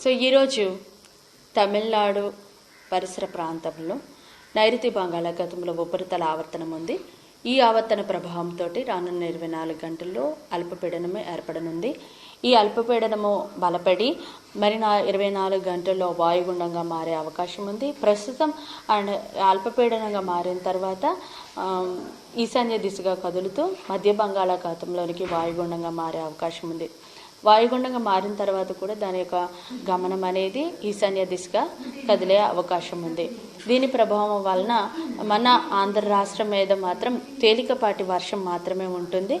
So ఈరోజు తమిళనాడు పరిసర ప్రాంతంలో నైరుతి బంగాళాఖాతంలో ఉపరితల ఆవర్తనం ఉంది. ఈ ఆవర్తన ప్రభావంతో రానున్న ఇరవై నాలుగు గంటల్లో అల్పపీడనమే ఏర్పడనుంది. ఈ అల్పపీడనము బలపడి మరి నా ఇరవై నాలుగు గంటల్లో వాయుగుండంగా మారే అవకాశం ఉంది. ప్రస్తుతం అండ్ అల్పపీడనంగా మారిన తర్వాత ఈశాన్య దిశగా కదులుతూ మధ్య బంగాళాఖాతంలోనికి వాయుగుండంగా మారే అవకాశం ఉంది. వాయుగుండంగా మారిన తర్వాత కూడా దాని యొక్క గమనం అనేది ఈశాన్య దిశగా కదిలే అవకాశం ఉంది. దీని ప్రభావం వలన మన ఆంధ్ర రాష్ట్రం మీద మాత్రం తేలికపాటి వర్షం మాత్రమే ఉంటుంది.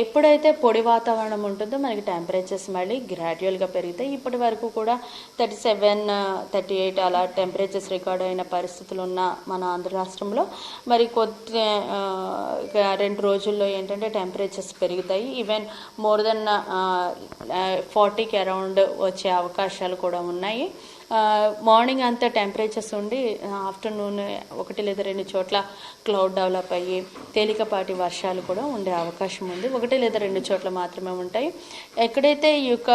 ఎప్పుడైతే పొడి వాతావరణం ఉంటుందో మనకి టెంపరేచర్స్ మళ్ళీ గ్రాడ్యువల్గా పెరుగుతాయి. ఇప్పటి వరకు కూడా థర్టీ సెవెన్ థర్టీ ఎయిట్ అలా టెంపరేచర్స్ రికార్డ్ అయిన పరిస్థితులు ఉన్న మన ఆంధ్ర రాష్ట్రంలో మరి కొద్ది రెండు రోజుల్లో ఏంటంటే టెంపరేచర్స్ పెరుగుతాయి. ఈవెన్ మోర్ దెన్ ఫార్టీకి అరౌండ్ వచ్చే అవకాశాలు కూడా ఉన్నాయి. మార్నింగ్ అంతా టెంపరేచర్స్ ఉండి ఆఫ్టర్నూన్ ఒకటి లేదా రెండు చోట్ల క్లౌడ్ డెవలప్ అయ్యి తేలికపాటి వర్షాలు కూడా ఉండే అవకాశం ఉంది. ఒకటి లేదా రెండు చోట్ల మాత్రమే ఉంటాయి. ఎక్కడైతే ఈ యొక్క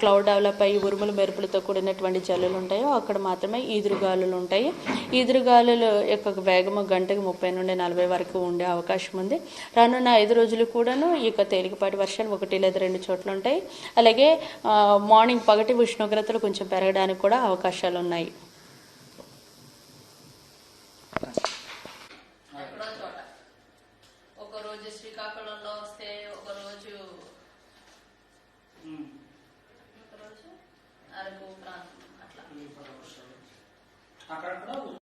క్లౌడ్ డెవలప్ అయ్యి ఉరుములు మెరుపులతో కూడినటువంటి జల్లులు ఉంటాయో అక్కడ మాత్రమే ఈదురుగాలులు ఉంటాయి. ఈదురుగాలుల యొక్క వేగము గంటకు ముప్పై నుండి నలభై వరకు ఉండే అవకాశం ఉంది. రానున్న ఐదు రోజులు కూడాను ఈ యొక్క తేలికపాటి వర్షాలు ఒకటి లేదా రెండు చోట్ల ఉంటాయి. అలాగే మార్నింగ్ పగటి ఉష్ణోగ్రతలు కొంచెం పెరగడానికి కూడా అవకాశాలు ఉన్నాయి ఒక రోజు శ్రీకాకుళంలో